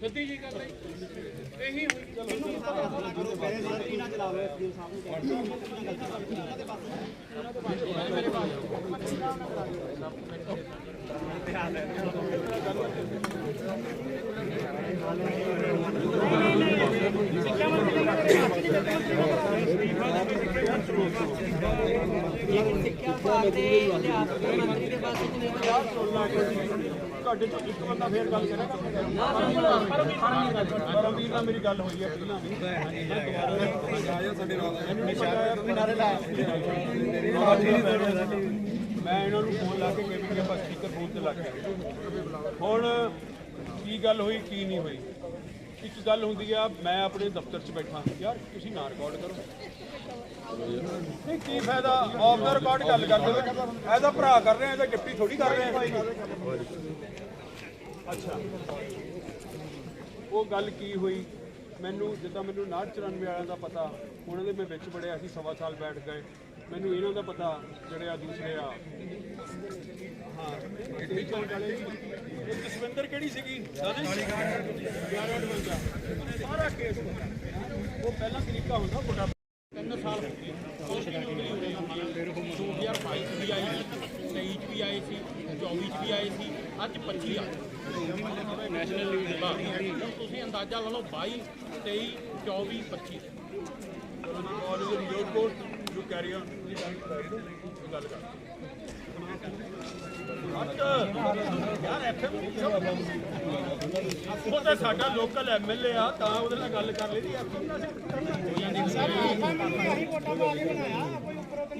ਸਿੱਧੀ ਜੀ ਗੱਲ ਹੈ ਇਹੀ ਹੋਈ ਚਲੋ ਸਿੱਖਿਆ ਭਾਗ ਦੇ ਅਧਿਆਪਕ ਮੰਤਰੀ ਦੇ ਪਾਸੇ ਚ ਨਹੀਂ ਤੁਹਾਡੇ ਤੋਂ ਇੱਕ ਬੰਦਾ ਫੇਰ ਗੱਲ ਕਰੇਗਾ ਪਰਮਵੀਰ ਨਾਲ ਮੇਰੀ ਗੱਲ ਹੋਈ ਹੈ ਪਹਿਲਾਂ ਵੀ ਮੈਂ ਆਇਆ ਸਾਡੇ ਨਾਲ ਮੈਂ ਇਹਨਾਂ ਨੂੰ ਫੋਨ ਲਾ ਕੇ ਕਿਹਾ ਵੀ ਆਪਾਂ ਸਪੀਕਰ ਫੋਨ ਤੇ ਲਾ ਕੇ ਹੁਣ ਕੀ ਗੱਲ ਹੋਈ, ਕੀ ਨਹੀਂ ਹੋਈ? ਇੱਕ ਗੱਲ ਹੁੰਦੀ ਆ, ਮੈਂ ਆਪਣੇ ਦਫ਼ਤਰ 'ਚ ਬੈਠਾ। ਯਾਰ, ਤੁਸੀਂ ਨਾ ਰਿਕਾਰਡ ਕਰੋ। ਨਹੀਂ, ਕੀ ਫਾਇਦਾ? ਆਫ ਦਾ ਰਿਕਾਰਡ ਗੱਲ ਕਰਦੇ ਐਦਾ ਭਰਾ ਕਰ ਰਹੇ ਆ ਇਹਦਾ ਡਿਪਟੀ ਥੋੜੀ ਕਰ ਰਹੇ ਆ ਅੱਛਾ। ਉਹ ਗੱਲ ਕੀ ਹੋਈ? ਮੈਨੂੰ ਜਿੱਦਾਂ ਮੈਨੂੰ 994 ਵਾਲਿਆਂ ਦਾ ਪਤਾ, ਉਹਨਾਂ ਦੇ ਮੈਂ ਵਿੱਚ ਬੜਿਆ ਸੀ, ਸਵਾ ਸਾਲ ਬੈਠ ਗਏ। ਮੈਨੂੰ ਇਹਨਾਂ ਦਾ ਪਤਾ, ਜਿਹੜੇ ਆ ਦੂਸਰੇ ਆ। ਹਾਂ ਇਹ ਚੌਲ ਵਾਲੇ ਸੀ। ਇਹ ਜਸਵਿੰਦਰ ਕਿਹੜੀ ਸੀਗੀ? ਦਾਦੇ 1152 ਸਾਰਾ ਕੇਸ ਉਹ ਪਹਿਲਾਂ ਤਰੀਕਾ ਹੁੰਦਾ ਬੁੱਢਾ ਤਿੰਨ ਸਾਲ ਹੋ ਗਏ ਕੁਛ ਨਹੀਂ ਨੌਕਰੀ ਹੋਣੀ ਫਿਰ 2022 ਚ ਵੀ ਆਈ ਸੀ 23 ਚ ਵੀ ਆਏ ਸੀ 24 ਚ ਵੀ ਆਏ ਸੀ ਅੱਜ 25 ਆ। ਨੈਸ਼ਨਲ ਲੀਗ ਦਾ ਹੁਣ ਤੁਸੀਂ ਅੰਦਾਜ਼ਾ ਲਾ ਲਓ 22 23 24 25 college in your course you carry on ਗੱਲ ਕਰ ਹਟ ਯਾਰ ਐਫਐਮ ਉਹ ਤਾਂ ਸਾਡਾ ਲੋਕਲ ਐਮਐਲਏ ਆ। ਤਾਂ ਉਹਦੇ ਨਾਲ ਗੱਲ ਕਰ ਲਈ ਦੀ ਐਫਐਮ ਨਾਲ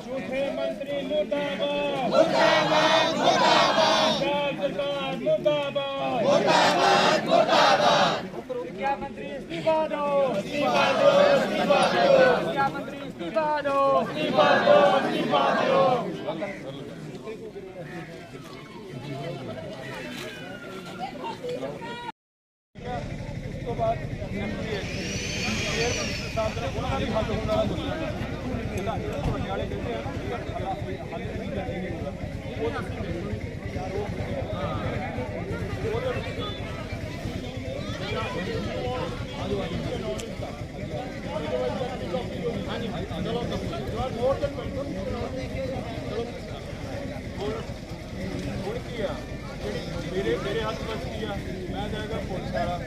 ਝੂਠੇ ਮੰਤਰੀ ਮੁਰਦਾਬਾਦ ਮੁਰਦਾਬਾਦ ਮੁਰਦਾਬਾਦ ਸਰਕਾਰ ਮੁਰਦਾਬਾਦ ਮੁਰਦਾਬਾਦ ਮੁਰਦਾਬਾਦ ਸਿੱਖਿਆ ਮੰਤਰੀ ਅਸਤੀਫਾ ਦਿਓ ਅਸਤੀਫਾ ਦਿਓ ਅਸਤੀਫਾ ਦਿਓ ਸਿੱਖਿਆ ਮੰਤਰੀ ਅਸਤੀਫਾ ਦਿਓ ਅਸਤੀਫਾ ਦਿਓ ਅਸਤੀਫਾ ਦਿਓ ਉਸ ਤੋਂ ਬਾਅਦ ਐਮਪੀਏ ਫੇਰ ਸਾਹਿਬ ਦਾ ਉਹਨਾਂ ਵੀ ਹੱਲ ਹੋਣ ਵਾਲਾ ਦੁਨੀਆ ਇਹਦਾ ਤੁਹਾਡੇ ਵਾਲੇ ਕਹਿੰਦੇ ਆ ਨਾ ਕਿ ਹੱਲ ਨਹੀਂ ਜਾਂਦੇ ਉਹ ਤੁਸੀਂ ਯਾਰ ਉਹ ਹਾਂ ਉਹਦੇ ਵਿੱਚ ਹਾਂਜੀ। ਚਲੋ ਮੋਰ ਦਨ ਚਲੋ ਹੁਣ ਹੁਣ ਕੀ ਆ ਜਿਹੜੀ ਮੇਰੇ ਮੇਰੇ ਹੱਥ ਵਿੱਚ ਕੀ ਆ ਮੈਂ ਜਾਏਗਾ ਪੁਲਿਸ ਵਾਲਾ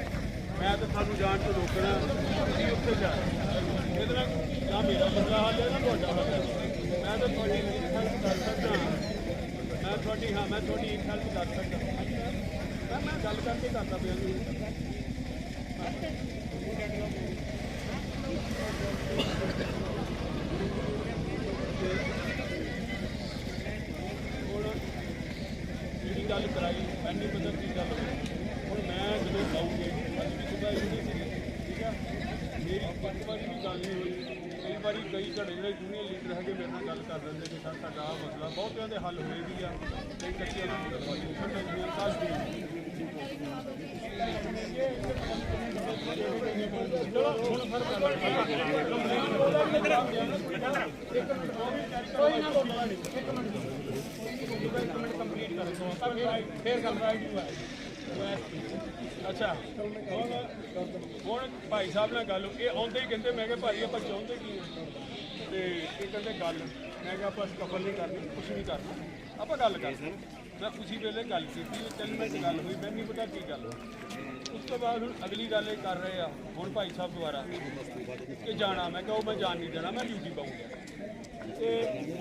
ਮੈਂ ਤਾਂ ਤੁਹਾਨੂੰ ਜਾਣ ਤੋਂ ਰੋਕਣਾ ਤੁਸੀਂ ਉੱਥੇ ਜਾ ਇਹਦੇ ਨਾਲ ਨਾ ਮੇਰਾ ਮਸਲਾ ਹੱਲ ਹੈ ਨਾ ਤੁਹਾਡਾ ਹੱਲ ਹੈ ਮੈਂ ਤਾਂ ਤੁਹਾਡੀ ਹੈਲਪ ਕਰ ਸਕਦਾ ਮੈਂ ਤੁਹਾਡੀ, ਹਾਂ, ਮੈਂ ਤੁਹਾਡੀ ਇੱਕ ਹੈਲਪ ਕਰ ਸਕਦਾ ਮੈਂ ਮੈਂ ਗੱਲ ਕਰਕੇ ਕਰਦਾ ਪਿਆ ਜੀ। ਹੁਣ ਜਿਹੜੀ ਗੱਲ ਕਰਾਈ ਮੈਨੂੰ ਪਤਾ ਕੀ ਗੱਲ ਹੋਈ ਹੁਣ ਮੈਂ ਜਦੋਂ ਆਉਂਗੇ ਅੱਜ ਵੀ ਸੁਬਾ ਇਹੀ ਸੀ ਠੀਕ ਆ ਮੇਰੀ ਇੱਕ ਵਾਰੀ ਵੀ ਗੱਲ ਨਹੀਂ ਹੋਈ ਕਈ ਵਾਰੀ ਕਈ ਘੜੇ ਜਿਹੜੇ ਜੂਨੀਅਰ ਲੀਡਰ ਹੈਗੇ ਮੇਰੇ ਨਾਲ ਗੱਲ ਕਰ ਲੈਂਦੇ ਕਿ ਸਰ ਸਾਡਾ ਆਹ ਮਸਲਾ ਬਹੁਤਿਆਂ ਦੇ ਹੱਲ ਹੋਏ ਵੀ ਆ ਕਈ ਕੱਚੇ ਨਾਲ ਸਾਡੇ ਜੂਨੀਅਰ ਵੀ ਕੋਈ ਨਾ ਬੋਲਣਾ ਨਹੀਂ ਇੱਕ ਮਿੰਟ ਇੱਕ ਮਿੰਟ ਕੰਪਲੀਟ ਕਰ। ਦੋ ਤਾਂ ਫਿਰ ਫੇਰ ਗੱਲ ਰਾਈਟ ਹੋਇਆ ਅੱਛਾ। ਹੁਣ ਭਾਈ ਸਾਹਿਬ ਨਾਲ ਗੱਲ ਇਹ ਆਉਂਦੇ ਹੀ ਕਹਿੰਦੇ, ਮੈਂ ਕਿਹਾ ਭਾਈ, ਆਪਾਂ ਚਾਹੁੰਦੇ ਕੀ ਹਾਂ ਤੇ ਇਹ ਕਹਿੰਦੇ ਗੱਲ। ਮੈਂ ਕਿਹਾ ਆਪਾਂ ਕਫਲ ਨਹੀਂ ਕਰਨੀ ਕੁਝ ਨਹੀਂ ਕਰਨਾ। ਆਪਾਂ ਗੱਲ ਕਰਦੇ ਮੈਂ ਉਸੇ ਵੇਲੇ ਗੱਲ ਕੀਤੀ, ਉਹ ਤਿੰਨ ਮਿੰਟ ਗੱਲ ਹੋਈ, ਮੈਂ ਨਹੀਂ ਪਤਾ ਕੀ ਗੱਲ ਹੋਈ। ਉਸ ਤੋਂ ਬਾਅਦ ਹੁਣ ਅਗਲੀ ਗੱਲ ਇਹ ਕਰ ਰਹੇ ਆ, ਹੁਣ ਭਾਈ ਸਾਹਿਬ ਦੁਆਰਾ, ਕਿ ਜਾਣਾ। ਮੈਂ ਕਿਹਾ ਉਹ ਮੈਂ ਜਾਣ ਨਹੀਂ ਦੇਣਾ, ਮੈਂ ਡਿਊਟੀ ਪਾਉਂਗਾ ਤੇ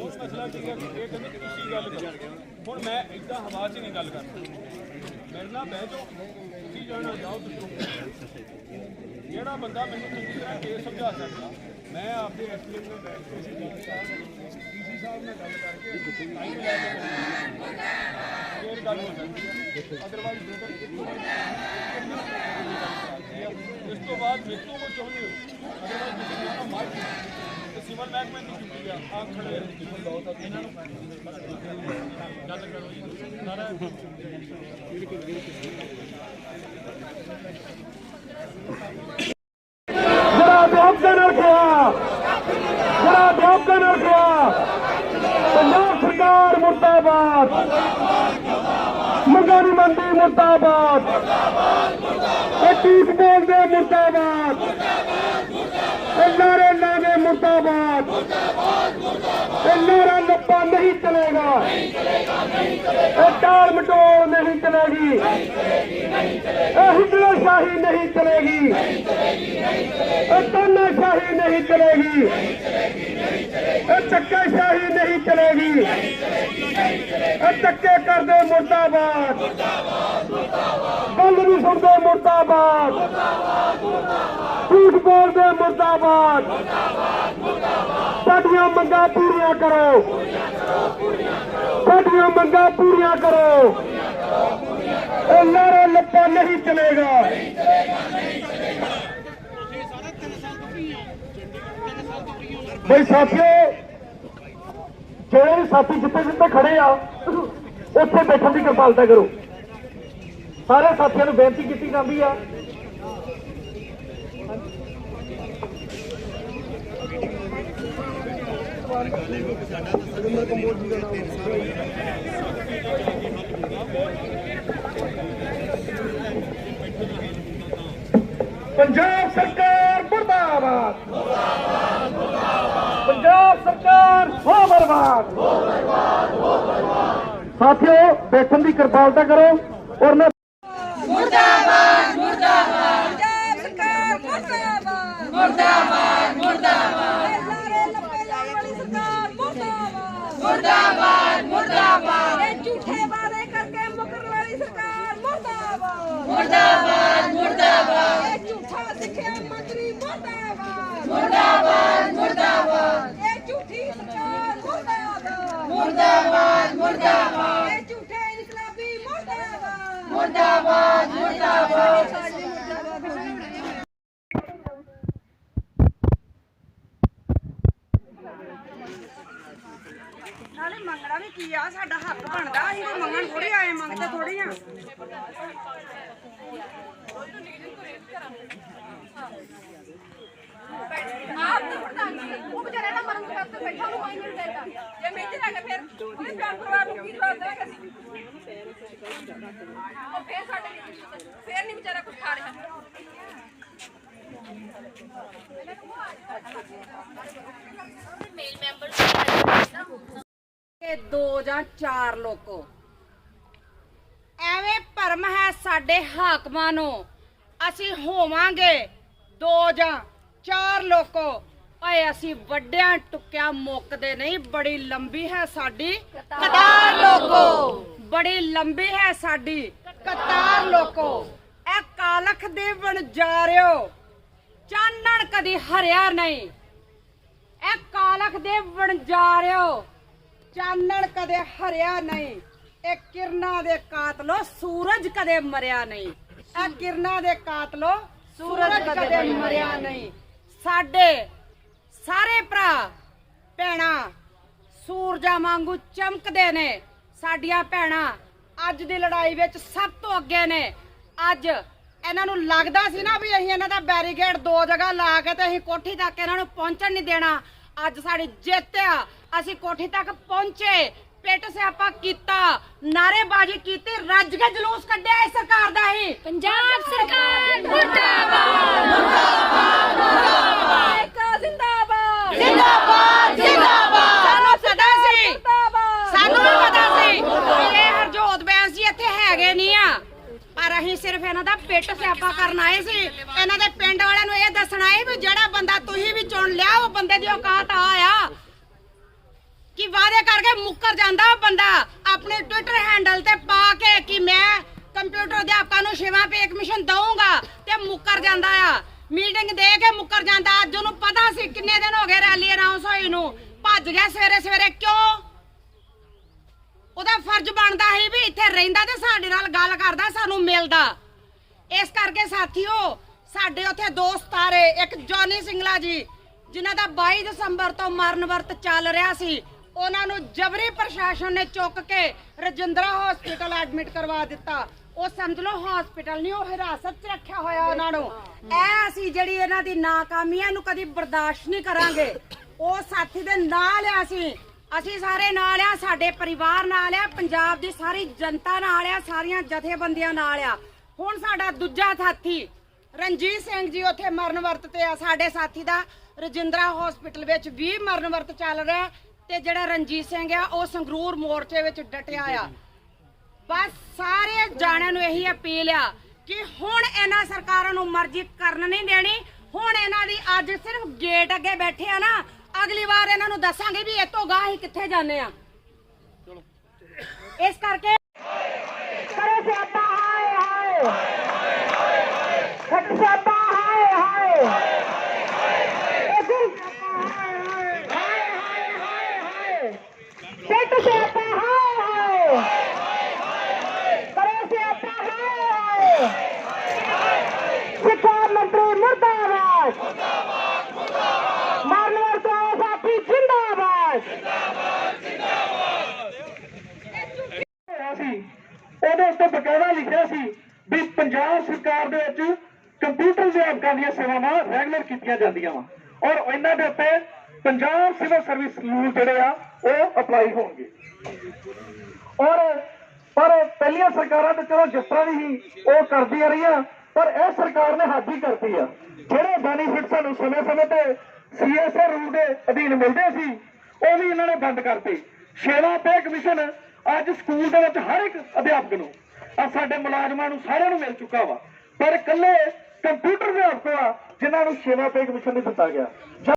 ਉਸ ਮਸਲਾ ਕੀ ਹੈ ਇਹ ਕਹਿੰਦੇ ਤੁਸੀਂ ਗੱਲ ਕਰੋ। ਹੁਣ ਮੈਂ ਇਦਾਂ ਹਵਾ 'ਚ ਨਹੀਂ ਗੱਲ ਕਰਦਾ। ਮੇਰੇ ਨਾਲ ਬਹਿ ਜਾਓ, ਤੁਸੀਂ ਜਾਣਾ, ਜਾਓ ਤੁਸੀਂ। ਜਿਹੜਾ ਬੰਦਾ ਮੈਨੂੰ ਚੰਗੀ ਤਰ੍ਹਾਂ ਕੇਸ ਸਮਝਾ ਸਕਦਾ ਮੈਂ ਆਪਦੇ ਐਸਪੀਐਮ ਨਾਲ ਬੈਠ ਕੇ ਸੀ ਗੱਲ ਡੀਸੀ ਸਾਹਿਬ ਨਾਲ ਗੱਲ ਕਰਕੇ ਟਾਈਮ ਲੈ ਕੇ ਫੇਰ ਗੱਲ ਹੋ ਜਾਂਦੀ ਹੈ ਅਦਰਵਾਈਜ਼ ਇਸ ਤੋਂ ਬਾਅਦ ਮੇਰੇ ਤੋਂ ਕੋਈ ਚਾਹੁੰਦੇ ਹੋ ਅਦਰਵਾਈਜ਼ ਤੁਸੀਂ ਨਾ ਮਾਰ ਤੇ ਸਿਵਲ ਮਹਿਕਮੇ ਦੀ ਡਿਊਟੀ ਆ ਆ ਖੜੇ ਲਓ ਤਾਂ ਇਹਨਾਂ ਨੂੰ ਗੱਲ ਕਰੋ ਜੀ ਸਾਰਾ ਜਿਹੜਾ ਅਧਿਆਪਕਾਂ ਨਾਲ ਗਿਆ ਜਿਹੜਾ ਅਧਿਆਪਕਾਂ ਨਾਲ ਗਿਆ ਪੰਜਾਬ ਸਰਕਾਰ ਮੁਰਦਾਬਾਦ ਮੰਗਾਂ ਦੀ ਮੰਡੀ ਮੁਰਦਾਬਾਦ। ਬੋਲਦੇ ਮੁਰਦਾਬਾਦ। ਇਹ ਨਾਰੇ ਲਾਵੇ ਮੁਰਦਾਬਾਦ। ਇਹ ਨਾਰਾ ਲੱਪਾ ਨਹੀਂ ਚਲੇਗਾ। ਇਹ ਟਾਲ ਮਟੋਲ ਨਹੀਂ ਚਲੇਗੀ। ਇਹ ਹਿਟਲਰ ਸ਼ਾਹੀ ਨਹੀਂ ਚਲੇਗੀ। ਇਹ ਤਾਨਾਸ਼ਾਹੀ ਨਹੀਂ ਚਲੇਗੀ। ਇਹ ਧੱਕੇਸ਼ਾਹੀ ਨਹੀਂ ਚਲੇਗੀ ਇਹ ਧੱਕੇ ਕਰਦੇ ਮੁਰਦਾਬਾਦ। ਗੱਲ ਨਹੀਂ ਸੁਣਦੇ ਮੁਰਦਾਬਾਦ। ਝੂਠ ਬੋਲਦੇ ਮੁਰਦਾਬਾਦ। ਸਾਡੀਆਂ ਮੰਗਾਂ ਪੂਰੀਆਂ ਕਰੋ। ਸਾਡੀਆਂ ਮੰਗਾਂ ਪੂਰੀਆਂ ਕਰੋ। ਇਹ ਨਾਰਾ ਲੱਪਾ ਨਹੀਂ ਚਲੇਗਾ। ਬਈ ਸਾਥੀਓ ਜਿਹੜੇ ਵੀ ਸਾਥੀ ਜਿੱਥੇ ਜਿੱਥੇ ਖੜੇ ਆ, ਉੱਥੇ ਬੈਠਣ ਦੀ ਕਿਰਪਾਲਤਾ ਕਰੋ। ਸਾਰੇ ਸਾਥੀਆਂ ਨੂੰ ਬੇਨਤੀ ਕੀਤੀ ਜਾਂਦੀ ਆ। ਪੰਜਾਬ ਸਰਕਾਰ ਮੁਰਦਾਬਾਦ ਪੰਜਾਬ ਸਰਕਾਰ ਹੋ ਬਰਬਾਦ ਸਾਥੀਓ, ਬੈਠਣ ਦੀ ਕਿਰਪਾਲਤਾ ਕਰੋ ਔਰ ਮੈਂ ਮੁਰਦਾਬਾਦ ਮੁਰਦਾਬਾਦ। ਪੰਜਾਬ ਸਰਕਾਰ, ਮੁਰਦਾਬਾਦ। ਮੁਰਦਾਬਾਦ ਮੁਰਦਾਬਾਦ। ਲਾਰੇ ਲੱਪੇ ਵਾਲੀ ਸਰਕਾਰ, ਮੁਰਦਾਬਾਦ। ਮੁਰਦਾਬਾਦ ਮੁਰਦਾਬਾਦ। ਇਹ ਝੂਠੇ ਵਾਅਦੇ ਕਰਕੇ ਮੁਕਰਨ ਵਾਲੀ ਸਰਕਾਰ, ਮੁਰਦਾਬਾਦ। ਮੁਰਦਾਬਾਦ ਮੁਰਦਾਬਾਦ। ਇਹ ਝੂਠਾ ਸਿੱਖਿਆ ਮੰਤਰੀ, ਮੁਰਦਾਬਾਦ। ਮੁਰਦਾਬਾਦ ਮੁਰਦਾਬਾਦ। ਮੁਰਦਾਬਾਦ ਮੁਰਦਾਬਾਦ। ਇਹ ਝੂਠੇ ਇਨਕਲਾਬੀ ਮੁਰਦਾਬਾਦ। ਮੁਰਦਾਬਾਦ ਨਾਲੇ ਮੰਗਣਾ ਵੀ ਕੀ ਆ ਸਾਡਾ ਹੱਕ ਬਣਦਾ ਅਸੀਂ ਤੇ ਮੰਗਣ ਥੋੜੀ ਆਏ ਮੰਗਦੇ ਥੋੜੀ ਆ ਆਪ ਤਾਂ ਪ੍ਰਧਾਨ ਜੀ ਉਹ ਵਿਚਾਰਾ ਨਾ ਮਰਨ ਤੋਂ ਬਾਅਦ ਬੈਠਾ ਉਹਨੂੰ ਕੋਈ ਨਹੀਂ ਦੇਦਾ ਜੇ ਮਿਹਨਤ ਲੱਗੇ ਫਿਰ ਉਹਦੇ ਪਿਆਰ ਪਰਿਵਾਰ ਨੂੰ ਕੀ ਜਵਾਬ ਦੇਗਾ ਅਸੀਂ ਉਹ ਫਿਰ ਸਾਡੇ ਫਿਰ ਨਹੀਂ ਵਿਚਾਰਾ ਕੁਝ ਖਾ ਰਿਹਾ। ਇਹ ਦੋ ਜਾਂ ਚਾਰ ਲੋਕੋ। ਐਵੇਂ ਭਰਮ ਹੈ ਸਾਡੇ ਹਾਕਮਾਂ ਨੂੰ। ਅਸੀਂ ਹੋਵਾਂਗੇ ਦੋ ਜਾਂ ਚਾਰ ਲੋਕੋ। ਓਏ ਅਸੀਂ ਵੱਡਿਆਂ ਟੁੱਕਿਆਂ ਮੁੱਕਦੇ ਨਹੀਂ, ਬੜੀ ਲੰਬੀ ਹੈ ਸਾਡੀ ਕਤਾਰ ਲੋਕੋ। ਬੜੀ ਲੰਬੀ ਹੈ ਸਾਡੀ। ਕਤਾਰ ਲੋਕੋ ਇਹ ਕਾਲਖ ਦੇ ਵਣਜਾਰਿਓ ਚਾਨਣ ਕਦੀ ਹਰਿਆ ਨਹੀਂ। ਇਹ ਕਾਲਖ ਦੇ ਵਣਜਾਰਿਓ ਚਾਨਣ ਕਦੇ ਹਰਿਆ ਨਹੀਂ। ਇਹ ਕਿਰਨਾਂ ਦੇ ਕਾਤਲੋ ਸੂਰਜ ਕਦੇ ਮਰਿਆ ਨਹੀਂ। ਇਹ ਕਿਰਨਾਂ ਦੇ ਕਾਤਲੋ ਸੂਰਜ ਕਦੇ ਮਰਿਆ ਨਹੀਂ। ਸਾਡੇ ਸਾਰੇ ਭਰਾ ਭੈਣਾਂ ਸੂਰਜਾਂ ਵਾਂਗੂ ਚਮਕਦੇ ਨੇ। ਸਾਡੀਆਂ ਭੈਣਾਂ ਅੱਜ ਦੀ ਲੜਾਈ ਵਿੱਚ ਸਭ ਤੋਂ ਅੱਗੇ ਨੇ। ਅੱਜ ਇਹਨਾਂ ਨੂੰ ਲੱਗਦਾ ਸੀ ਨਾ ਵੀ ਅਸੀਂ ਇਹਨਾਂ ਦਾ ਬੈਰੀਕੇਡ ਦੋ ਜਗ੍ਹਾ ਲਾ ਕੇ ਤੇ ਅਸੀਂ ਕੋਠੀ ਤੱਕ ਇਹਨਾਂ ਨੂੰ ਪਹੁੰਚਣ ਨਹੀਂ ਦੇਣਾ। ਅੱਜ ਸਾਡੀ ਜਿੱਤ ਆ। ਅਸੀਂ ਕੋਠੀ ਤੱਕ ਪਹੁੰਚੇ। ਪਿੱਟ ਸਿਆਪਾ ਕੀਤਾ। ਨਾਰੇਬਾਜ਼ੀ ਕੀਤੀ। ਰੱਜ ਕੇ ਜਲੂਸ ਕੱਢਿਆ ਇਸ ਸਰਕਾਰ ਦਾ ਹੀ ਪੰਜਾਬ ਸਰਕਾਰ ਮੁਰਦਾਬਾਦ। ਏਕਾ ਜ਼ਿੰਦਾਬਾਦ। ਜਿੰਦਾਬਾਦ। ਜਿੰਦਾਬਾਦ ਸਾਨੂੰ ਪਤਾ ਸੀ ਜ਼ਿੰਦਾਬਾਦ ਸਾਨੂੰ ਵੀ ਪਤਾ ਸੀ ਕਿ ਇਹ ਹਰਜੋਤ ਬੈਂਸ ਜੀ ਇੱਥੇ ਹੈਗੇ ਨਹੀਂ ਆ ਪਰ ਅਸੀਂ ਸਿਰਫ ਇਹਨਾਂ ਦਾ ਪਿੱਟ ਸਿਆਪਾ ਕਰਨ ਆਏ ਸੀ। ਇਹਨਾਂ ਦੇ ਪਿੰਡ ਵਾਲਿਆਂ ਨੂੰ ਇਹ ਦੱਸਣ ਆਏ ਵੀ ਜਿਹੜਾ ਬੰਦਾ ਤੁਸੀਂ ਵੀ ਚੁਣ ਲਿਆ, ਉਹ ਬੰਦੇ ਦੀ ਔਕਾਤ ਆ ਆ। ਕਿ ਵਾਅਦੇ ਕਰਕੇ ਮੁੱਕਰ ਜਾਂਦਾ ਉਹ ਬੰਦਾ। ਆਪਣੇ ਟਵਿੱਟਰ ਹੈਂਡਲ ਤੇ ਪਾ ਕੇ ਕਿ ਮੈਂ ਕੰਪਿਊਟਰ ਅਧਿਆਪਕਾਂ ਨੂੰ ਛੇਵਾਂ ਪੇ ਕਮਿਸ਼ਨ ਦਊਂਗਾ ਤੇ ਮੁੱਕਰ ਜਾਂਦਾ ਆ। ਮੀਟਿੰਗ ਦੇ ਕੇ ਮੁੱਕਰ ਜਾਂਦਾ। ਅੱਜ ਉਹਨੂੰ ਪਤਾ ਸੀ ਕਿੰਨੇ ਦਿਨ ਹੋ ਗਏ ਰੈਲੀ ਅਨਾਉਂਸ ਹੋਈ ਨੂੰ। ਭੱਜ ਗਿਆ ਸਵੇਰੇ ਸਵੇਰੇ। ਕਿਉਂ? ਉਹਦਾ ਫਰਜ਼ ਬਣਦਾ ਸੀ ਵੀ ਇੱਥੇ ਰਹਿੰਦਾ ਤੇ ਸਾਡੇ ਨਾਲ ਗੱਲ ਕਰਦਾ, ਸਾਨੂੰ ਮਿਲਦਾ। ਇਸ ਕਰਕੇ ਸਾਥੀਓ, ਸਾਡੇ ਉੱਥੇ ਦੋ ਸਤਾਰੇ, ਇੱਕ ਜੌਨੀ ਸਿੰਗਲਾ ਜੀ, ਜਿਨ੍ਹਾਂ ਦਾ 22 ਦਸੰਬਰ ਤੋਂ ਮਰਨ ਵਰਤ ਚੱਲ ਰਿਹਾ ਸੀ, ਉਹਨਾਂ ਨੂੰ ਜਬਰੀ ਪ੍ਰਸ਼ਾਸਨ ਨੇ ਚੁੱਕ ਕੇ ਰਜਿੰਦਰਾ ਹਸਪੀਟਲ ਐਡਮਿਟ ਕਰਵਾ ਦਿੱਤਾ। ਉਹ ਸਮਝ ਲਓ ਹਸਪੀਟਲ ਨਹੀਂ, ਉਹ ਹਿਰਾਸਤ 'ਚ ਰੱਖਿਆ ਹੋਇਆ ਉਹਨਾਂ ਨੂੰ। ਇਹ ਅਸੀਂ ਜਿਹੜੀ ਇਹਨਾਂ ਦੀ ਨਾਕਾਮੀ ਹੈ ਇਹਨੂੰ ਕਦੀ ਬਰਦਾਸ਼ਤ ਨਹੀਂ ਕਰਾਂਗੇ। ਉਹ ਸਾਥੀ ਦੇ ਨਾਲ ਆ ਅਸੀਂ। ਅਸੀਂ ਸਾਰੇ ਨਾਲ ਆ, ਸਾਡੇ ਪਰਿਵਾਰ ਨਾਲ ਆ, ਪੰਜਾਬ ਦੀ ਸਾਰੀ ਜਨਤਾ ਨਾਲ ਆ, ਸਾਰੀਆਂ ਜਥੇਬੰਦੀਆਂ ਨਾਲ ਆ। ਹੁਣ ਸਾਡਾ ਦੂਜਾ ਸਾਥੀ ਰਣਜੀਤ ਸਿੰਘ ਜੀ ਉੱਥੇ ਮਰਨ ਵਰਤ ਤੇ ਆ। ਸਾਡੇ ਸਾਥੀ ਦਾ ਰਜਿੰਦਰਾ ਹਸਪੀਟਲ ਵਿੱਚ ਵੀ ਮਰਨ ਵਰਤ ਚੱਲ ਰਿਹਾ ਤੇ ਜਿਹੜਾ ਰਣਜੀਤ ਸਿੰਘ ਆ, ਉਹ ਸੰਗਰੂਰ ਮੋਰਚੇ ਵਿੱਚ ਡਟਿਆ ਆ। ਬਸ ਸਾਰੇ ਜਾਣਿਆਂ ਨੂੰ ਇਹੀ ਅਪੀਲ ਆ ਕਿ ਹੁਣ ਇਹਨਾਂ ਸਰਕਾਰਾਂ ਨੂੰ ਮਰਜ਼ੀ ਕਰਨ ਨਹੀਂ ਦੇਣੀ। ਹੁਣ ਇਹਨਾਂ ਦੀ ਅੱਜ ਸਿਰਫ ਗੇਟ ਅੱਗੇ ਬੈਠੇ ਆ ਨਾ, ਅਗਲੀ ਵਾਰ ਇਹਨਾਂ ਨੂੰ ਦੱਸਾਂਗੇ ਵੀ ਇਹ ਤੋਂ ਗਾਹ ਹੀ ਕਿੱਥੇ ਜਾਂਦੇ ਆ। ਇਸ ਕਰਕੇ ਕਰੇ ਸਿਆਪਾ ਹਾਏ ਹਾਏ ਖੱਟ ਸਿਆਪਾ ਹਾਏ ਹਾਏ ਇਹ ਗੁਰ ਸਿਆਪਾ ਹਾਏ ਹਾਏ ਹਾਏ ਹਾਏ ਸਿੱਟ ਸਿਆਪਾ ਹਾਏ ਹਾਏ ਕਰੇ ਸਿਆਪਾ ਹਾਏ ਹਾਏ ਸਿੱਖਿਆ ਮੰਤਰੀ ਮੁਰਦਾਬਾਦ ਮਾਰਨ ਵਾਲੇ ਸਾਥੀ ਜਿੰਦਾਬਾਦ ਹੋਇਆ ਸੀ ਉਹਦੇ ਉੱਤੇ ਬਕਾਇਦਾ ਲਿਖਿਆ ਸੀ ਵੀ ਪੰਜਾਬ ਸਰਕਾਰ ਦੇ ਵਿੱਚ ਕੰਪਿਊਟਰ ਅਧਿਆਪਕਾਂ ਦੀਆਂ ਸੇਵਾਵਾਂ ਰੈਗੂਲਰ ਕੀਤੀਆਂ ਜਾਂਦੀਆਂ ਵਾ। ਔਰ ਇਹਨਾਂ ਦੇ ਉੱਤੇ ਪੰਜਾਬ ਸਿਵਲ ਸਰਵਿਸ ਰੂਲ ਜਿਹੜੇ ਆ, ਉਹ ਅਪਲਾਈ ਹੋਣਗੇ। ਔਰ, ਪਰ ਪਹਿਲੀਆਂ ਸਰਕਾਰਾਂ ਤੇ ਚਲੋ ਜਿਸ ਤਰ੍ਹਾਂ ਵੀ ਸੀ ਉਹ ਕਰਦੀਆਂ ਰਹੀਆਂ, ਪਰ ਇਹ ਸਰਕਾਰ ਨੇ ਹੱਦ ਕਰਤੀ ਆ। ਜਿਹੜੇ ਬੈਨੀਫਿਟ ਸਾਨੂੰ ਸਮੇਂ-ਸਮੇਂ ਤੇ ਸੀਐਸਆਰ ਰੂਲ ਦੇ ਅਧੀਨ ਮਿਲਦੇ ਸੀ, ਉਹ ਵੀ ਇਹਨਾਂ ਨੇ ਬੰਦ ਕਰਤੇ। ਸੇਵਾ ਪੇ ਕਮਿਸ਼ਨ ਅੱਜ ਸਕੂਲ ਦੇ ਵਿੱਚ ਹਰ ਇੱਕ ਅਧਿਆਪਕ ਨੂੰ ਆ ਸਾਡੇ ਮੁਲਾਜ਼ਮਾਂ ਨੂੰ ਸਾਰਿਆਂ ਨੂੰ ਮਿਲ ਚੁੱਕਾ ਵਾ। ਪਰ ਇਕੱਲੇ ਕੰਪਿਊਟਰ ਅਧਿਆਪਕ ਆ, ਜਿਨ੍ਹਾਂ ਨੂੰ ਸੇਵਾ ਪੇ ਕਮਿਸ਼ਨ ਨਹੀਂ ਦਿੱਤਾ ਗਿਆ।